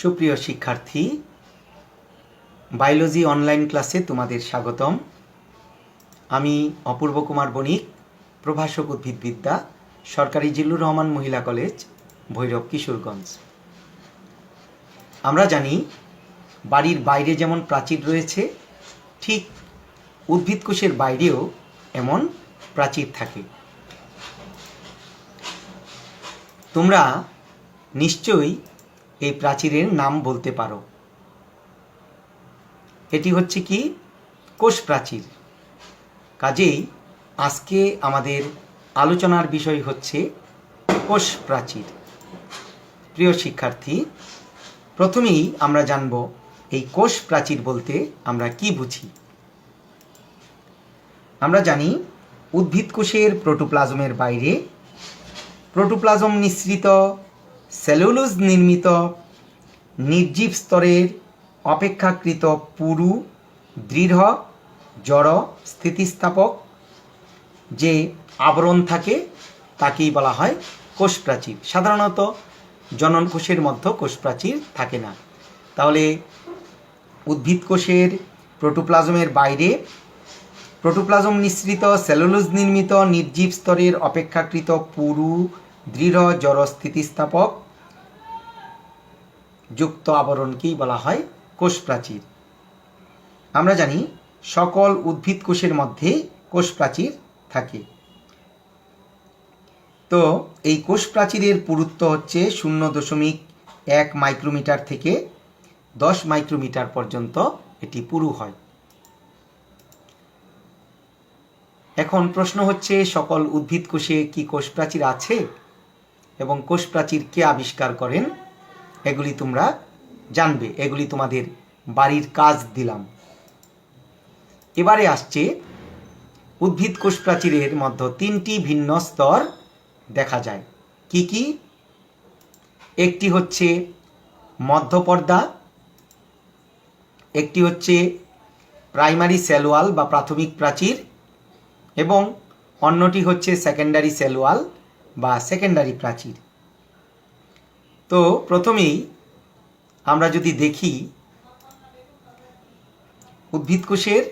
সুপ্রিয় শিক্ষার্থী, biology online ক্লাসে তোমাদের স্বাগতম। আমি অপূর্ব কুমার বণিক, প্রভাষক উদ্ভিদবিদ্যা সরকারি জিল্লুর রহমান মহিলা কলেজ, ভৈরব কিশোরগঞ্জ। আমরা জানি, বাড়ির বাইরে যেমন প্রাচীর রয়েছে, ঠিক উদ্ভিদ কোষের বাইরেও এমন প্রাচীর থাকে। তোমরা নিশ্চয়ই এই প্রাচীরের নাম বলতে পারো। এটি হচ্ছে কি? কোষ প্রাচীর। কাজেই আজকে আমাদের আলোচনার বিষয় হচ্ছে কোষ প্রাচীর। প্রিয় শিক্ষার্থী, প্রথমেই আমরা জানব এই কোষ প্রাচীর বলতে আমরা কি বুঝি। আমরা জানি উদ্ভিদ কোষের প্রোটোপ্লাজমের বাইরে প্রোটোপ্লাজম নিঃসৃত সেলুলোজ নির্মিত নির্জীব স্তরের অপেক্ষাকৃত পুরু, দৃঢ়, জড় স্থিতিস্থাপক যে আবরণ থাকে তাকেই বলা হয় কোষ প্রাচীর সাধারণত জনন কোষের মধ্যে কোষ প্রাচীর থাকে না। তাহলে উদ্ভিদ কোষের প্রোটোপ্লাজমের বাইরে প্রোটোপ্লাজম নিঃসৃত সেলুলোজ নির্মিত নির্জীব স্তরের অপেক্ষাকৃত পুরু দৃঢ় জড় স্থিতিস্থাপক যুক্ত আবরণকেই বলা হয় কোষ প্রাচীর আমরা জানি সকল উদ্ভিদ কোষের মধ্যে কোষ প্রাচীর থাকে। তো এই কোষ প্রাচীরের পুরুত্ব হচ্ছে শূন্য দশমিক এক মাইক্রোমিটার থেকে দশ মাইক্রোমিটার পর্যন্ত এটি পুরু হয়। এখন প্রশ্ন হচ্ছে, সকল উদ্ভিদ কোষে কি কোষ প্রাচীর আছে? এবং কোষ প্রাচীর কে আবিষ্কার করেন, এগুলি তোমরা জানবে, এগুলি তোমাদের বাড়ির কাজ দিলাম। এবারে আসছে উদ্ভিদ কোষ প্রাচীরের মধ্যে তিনটি ভিন্ন স্তর দেখা যায়। কি কি? একটি হচ্ছে মধ্যপর্দা, একটি হচ্ছে প্রাইমারি সেলওয়াল বা প্রাথমিক প্রাচীর এবং অন্যটি হচ্ছে সেকেন্ডারি সেলওয়াল। বা সেকেন্ডারি প্রাচীর। তো প্রথমেই আমরা যদি দেখি উদ্ভিদ কোষের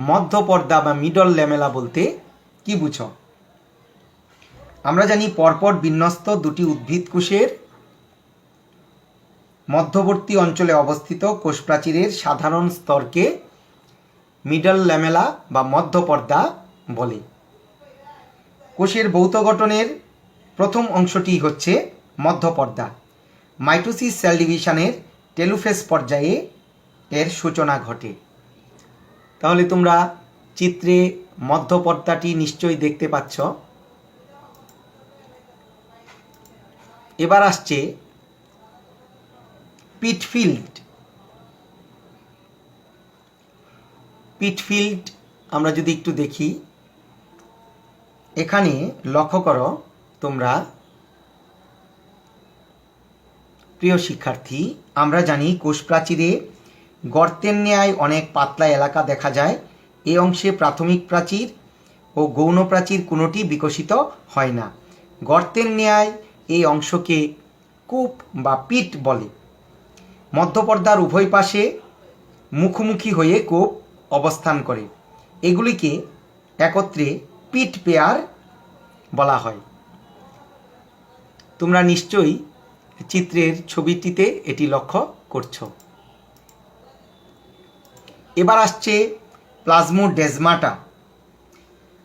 মধ্যপর্দা বা মিডল ল্যামেলা বলতে কি বুঝো? আমরা জানি পরপর বিন্যস্ত দুটি উদ্ভিদ কোষের মধ্যবর্তী অঞ্চলে অবস্থিত কোষ প্রাচীরের সাধারণ স্তরকে মিডল ল্যামেলা বা মধ্যপর্দা বলে। কোষের ভৌত গঠনের প্রথম অংশটি হচ্ছে মধ্যপর্দা। মাইটোসিস সেল ডিভিশনের টেলুফেস পর্যায়ে এর সূচনা ঘটে। তাহলে তোমরা চিত্রে মধ্যপর্দাটি নিশ্চয়ই দেখতে পাচ্ছ। এবার আসছে পিটফিল্ড পিটফিল্ড আমরা যদি একটু দেখি এখানে লক্ষ্য করো, তোমরা প্রিয় শিক্ষার্থী, আমরা জানি কোষ প্রাচীরে গর্তের ন্যায় অনেক পাতলা এলাকা দেখা যায়। এই অংশে প্রাথমিক প্রাচীর ও গৌণ প্রাচীর কোনোটি বিকশিত হয় না। গর্তের ন্যায় এই অংশকে কূপ বা পিট বলে। মধ্যপর্দার উভয় পাশে মুখোমুখি হয়ে কূপ অবস্থান করে। এগুলিকে একত্রে পিট পেয়ার বলা হয়। তোমরা নিশ্চয়ই চিত্রের ছবিটিতে এটি লক্ষ্য করছ। এবার আসছে প্লাজমোডেজমাটা।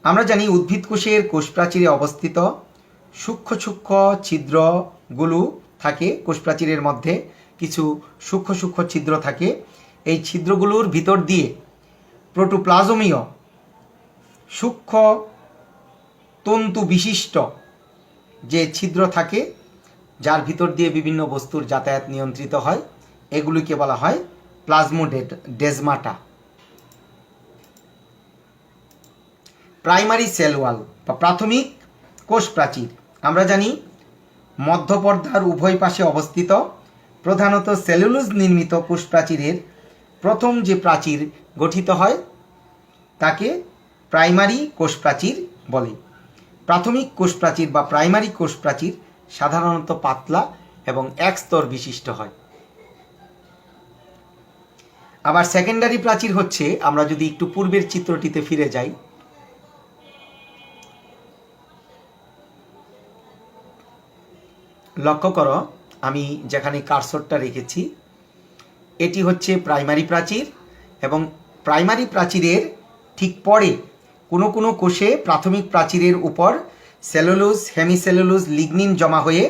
আমরা জানি উদ্ভিদ কোষের কোষ প্রাচীরে অবস্থিত সূক্ষ্ম সূক্ষ্ম ছিদ্রগুলো থাকে কোষ প্রাচীরের মধ্যে। কিছু সূক্ষ্ম সূক্ষ্ম ছিদ্র থাকে। এই ছিদ্রগুলোর ভিতর দিয়ে প্রোটোপ্লাজমীয় সূক্ষ্ম তন্তু বিশিষ্ট যে ছিদ্র থাকে, যার ভিতর দিয়ে বিভিন্ন বস্তুর যাতায়াত নিয়ন্ত্রিত হয়, এগুলিকে বলা হয় প্লাজমোডেট ডেজমাটা। প্রাইমারি সেল ওয়াল বা প্রাথমিক কোষ প্রাচীর। আমরা জানি, মধ্যপর্দার উভয় পাশে অবস্থিত প্রধানত সেলুলোজ নির্মিত কোষ প্রাচীরের প্রথম যে প্রাচীর গঠিত হয়, তাকে প্রাইমারি কোষ প্রাচীর বলে। প্রাথমিক কোষ প্রাচীর বা প্রাইমারি কোষ প্রাচীর সাধারণত পাতলা এবং এক স্তর বিশিষ্ট হয়। আবার সেকেন্ডারি প্রাচীর হচ্ছে, আমরা যদি একটু পূর্বের চিত্রটিতে ফিরে যাই। লক্ষ্য করো, আমি যেখানে কারসরটা রেখেছি, এটি হচ্ছে প্রাইমারি প্রাচীর এবং প্রাইমারি প্রাচীরের ঠিক পরে কোনো কোনো কোষে প্রাথমিক প্রাচীরের উপর সেলুলোজ, হেমিসেলুলোজ, লিগনিন জমা হয়ে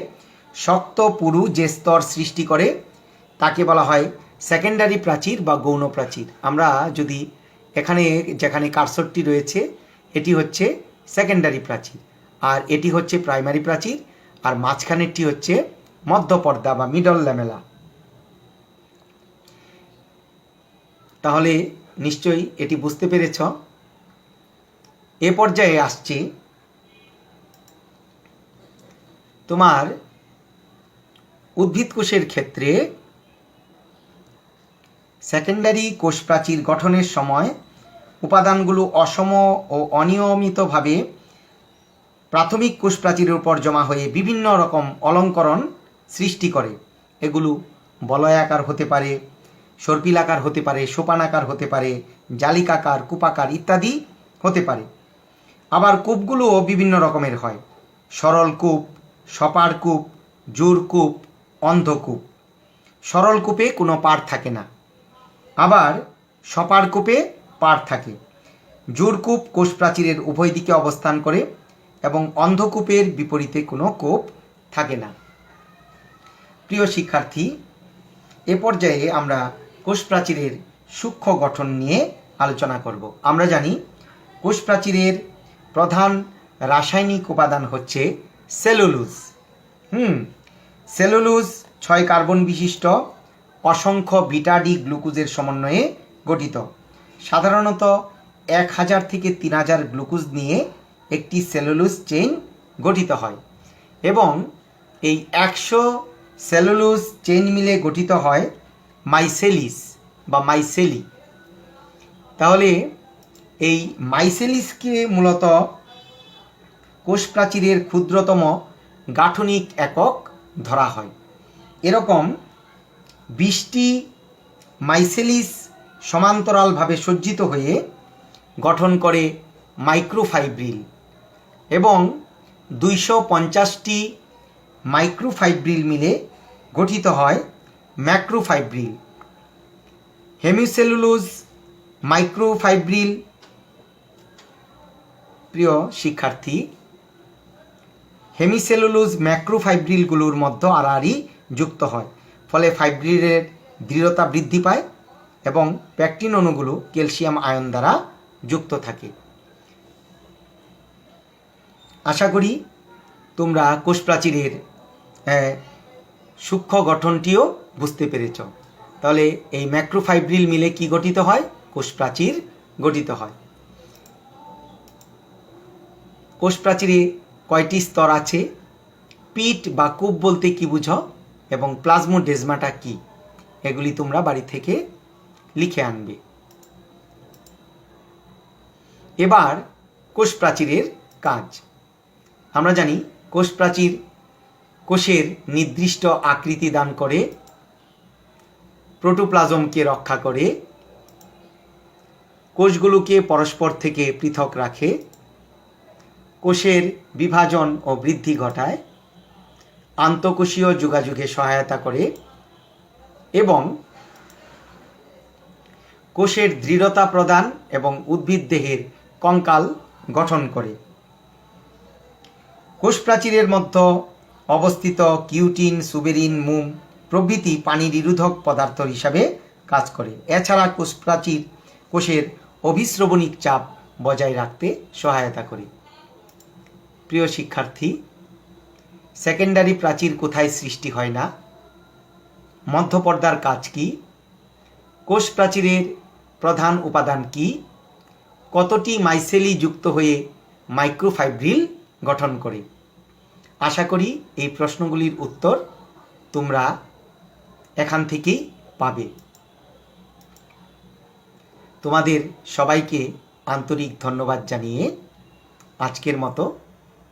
শক্ত পুরু যে স্তর সৃষ্টি করে, তাকে বলা হয় সেকেন্ডারি প্রাচীর বা গৌণ প্রাচীর। আমরা যদি এখানে, যেখানে কারসরটি রয়েছে, এটি হচ্ছে সেকেন্ডারি প্রাচীর। আর এটি হচ্ছে প্রাইমারি প্রাচীর, আর মাঝখানেরটি হচ্ছে মধ্যপর্দা বা মিডল ল্যামেলা তাহলে নিশ্চয়ই এটি বুঝতে পেরেছ। এ পর্যায়ে আসছে। তোমার উদ্ভিদ কোষের ক্ষেত্রে সেকেন্ডারি কোষ প্রাচীর গঠনের সময় উপাদানগুলো অসম ও অনিয়মিতভাবে প্রাথমিক কোষ প্রাচীরের উপর জমা হয়ে বিভিন্ন রকম অলঙ্করণ সৃষ্টি করে। এগুলো বলয়াকার হতে পারে, সর্পিলাকার হতে পারে, সোপানাকার হতে পারে, জালিকাকার, কূপাকার ইত্যাদি হতে পারে। আবার কূপগুলোও বিভিন্ন রকমের হয়। সরল কূপ, সপার কূপ, জোর কূপ অন্ধকূপ সরল কূপে কোনো পার থাকে না। আবার সপার কূপে পার থাকে। জোরকূপ কোষ প্রাচীরের উভয় দিকে অবস্থান করে এবং অন্ধকূপের বিপরীতে কোনো কূপ থাকে না। প্রিয় শিক্ষার্থী, এ পর্যায়ে আমরা কোষ প্রাচীরের সূক্ষ্ম গঠন নিয়ে আলোচনা করব। আমরা জানি কোষ প্রাচীরের প্রধান রাসায়নিক উপাদান হচ্ছে সেলুলোজ। হুম, সেলুলোজ ছয় কার্বন বিশিষ্ট, অসংখ্য বিটাডি গ্লুকোজের সমন্বয়ে গঠিত। সাধারণত এক হাজার থেকে তিন হাজার গ্লুকোজ নিয়ে একটি সেলুলোজ চেইন গঠিত হয় এবং এই একশো সেলুলোজ চেইন মিলে গঠিত হয় মাইসেলিস বা মাইসেলি। তাহলে এই মাইসেলিসকে মূলত কোষ প্রাচীরের ক্ষুদ্রতম গাঠনিক একক ধরা হয়। এরকম বিশটি মাইসেলিস সমান্তরালভাবে সজ্জিত হয়ে গঠন করে মাইক্রোফাইব্রিল এবং দুইশো পঞ্চাশটি মাইক্রোফাইব্রিল মিলে গঠিত হয় ম্যাক্রোফাইব্রিল। হেমিসেলুলোজ মাইক্রোফাইব্রিল প্রিয় শিক্ষার্থী হেমিসেলুলোজ ম্যাক্রোফাইব্রিলগুলোর মধ্যে আড়াআড়ি যুক্ত হয়। ফলে ফাইব্রিলের দৃঢ়তা বৃদ্ধি পায় এবং প্যাকটিন অণুগুলো ক্যালসিয়াম আয়ন দ্বারা যুক্ত থাকে। আশা করি তোমরা কোষ প্রাচীরের আহ, সূক্ষ্ম গঠনটিও বুঝতে পেরেছ। তাহলে এই ম্যাক্রোফাইব্রিল মিলে কি গঠিত হয়? কোষ প্রাচীর গঠিত হয়। কোষ প্রাচীরে কয়টি স্তর আছে? পিট বা কূপ বলতে কি বুঝো? এবং প্লাজমোডেজমাটা কি? এগুলি তোমরা বাড়ি থেকে লিখে আনবে। এবার কোষ প্রাচীরের কাজ। আমরা জানি কোষ প্রাচীর কোষের নির্দিষ্ট আকৃতি দান করে, প্রোটোপ্লাজমকে রক্ষা করে, কোষগুলোকে পরস্পর থেকে পৃথক রাখে কোষের বিভাজন ও বৃদ্ধি ঘটায়, আন্তঃকোষীয় যোগাযোগে সহায়তা করে এবং কোষের দৃঢ়তা প্রদান এবং উদ্ভিদ দেহের কঙ্কাল গঠন করে। কোষ প্রাচীরের মধ্যে অবস্থিত কিউটিন, সুবেরিন, মুম প্রভৃতি পানি নিরোধক পদার্থ হিসাবে কাজ করে। এছাড়া কোষ প্রাচীর কোষের অভিশ্রবণিক চাপ বজায় রাখতে সহায়তা করে। প্রিয় শিক্ষার্থী সেকেন্ডারি প্রাচীর কোথায় সৃষ্টি হয় না? মধ্যপর্দার কাজ কি? কোষ প্রাচীরের প্রধান উপাদান কি? কতটি মাইসেলি যুক্ত হয়ে মাইক্রোফাইব্রিল গঠন করে? আশা করি এই প্রশ্নগুলির উত্তর তোমরা এখান থেকেই পাবে। তোমাদের সবাইকে আন্তরিক ধন্যবাদ জানিয়ে আজকের মতো